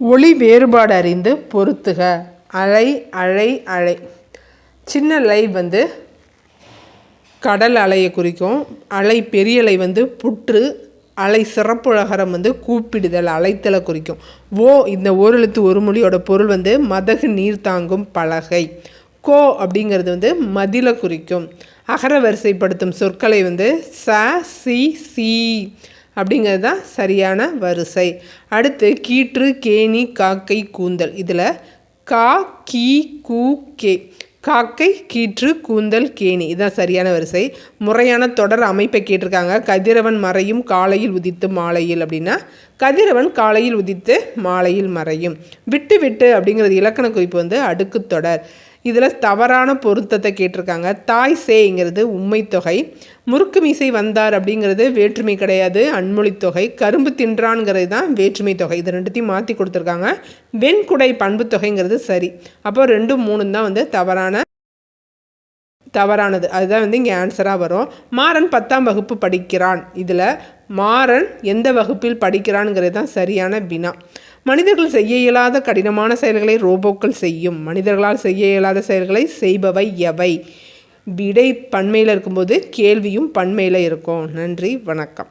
ஒளி வேறுபாடு அறிந்து பொருத்துக. அலை அலை அலை. சின்ன லை வந்து கடல் அலையை குறிக்கும். அலை பெரிய அலை வந்து புற்று. அலை சிறப்புழகரம் வந்து கூப்பிடுதல் அலைத்தலை குறிக்கும். ஓ இந்த ஓரெழுத்து ஒரு மொழியோட பொருள் வந்து மதகு நீர் தாங்கும் பலகை. கோ அப்படிங்கிறது வந்து மதிலை குறிக்கும். அகர வரிசைப்படுத்தும் சொற்களை வந்து ச சி சி. அப்படிங்கிறது தான் சரியான வரிசை. அடுத்து கீற்று கேணி காக்கை கூந்தல். இதில் கா கீ கூ கே. காக்கை கீற்று கூந்தல் கேணி. இதுதான் சரியான வரிசை. முறையான தொடர் அமைப்பை கேட்டிருக்காங்க. கதிரவன் மறையும் காலையில் உதித்து மாலையில் அப்படின்னா கதிரவன் காலையில் உதித்து மாலையில் மறையும். விட்டு விட்டு அப்படிங்கிறது இலக்கண குறிப்பு வந்து அடுக்குத் தொடர். இதில் தவறான பொருத்தத்தை கேட்டிருக்காங்க. தாய் சேங்கிறது உண்மை தொகை. முறுக்கு மீசை வந்தார் அப்படிங்கிறது வேற்றுமை கிடையாது. அன்மொழி தொகை. கரும்பு தின்றான்ங்கிறது தான் வேற்றுமை தொகை. இது ரெண்டுத்தையும் மாற்றி கொடுத்துருக்காங்க. வெண்குடை பண்பு தொகைங்கிறது சரி. அப்போ ரெண்டு மூணு தான் வந்து தவறான தவறானது. அதுதான் வந்து இங்கே ஆன்சராக வரும். மாறன் பத்தாம் வகுப்பு படிக்கிறான். இதில் மாறன் எந்த வகுப்பில் படிக்கிறான்ங்கிறது தான் சரியான வினா. மனிதர்கள் செய்ய இயலாத கடினமான செயல்களை ரோபோக்கள் செய்யும். மனிதர்களால் செய்ய இயலாத செயல்களை செய்பவை எவை? விடை பன்மையில் இருக்கும்போது கேள்வியும் பன்மையில் இருக்கும். நன்றி வணக்கம்.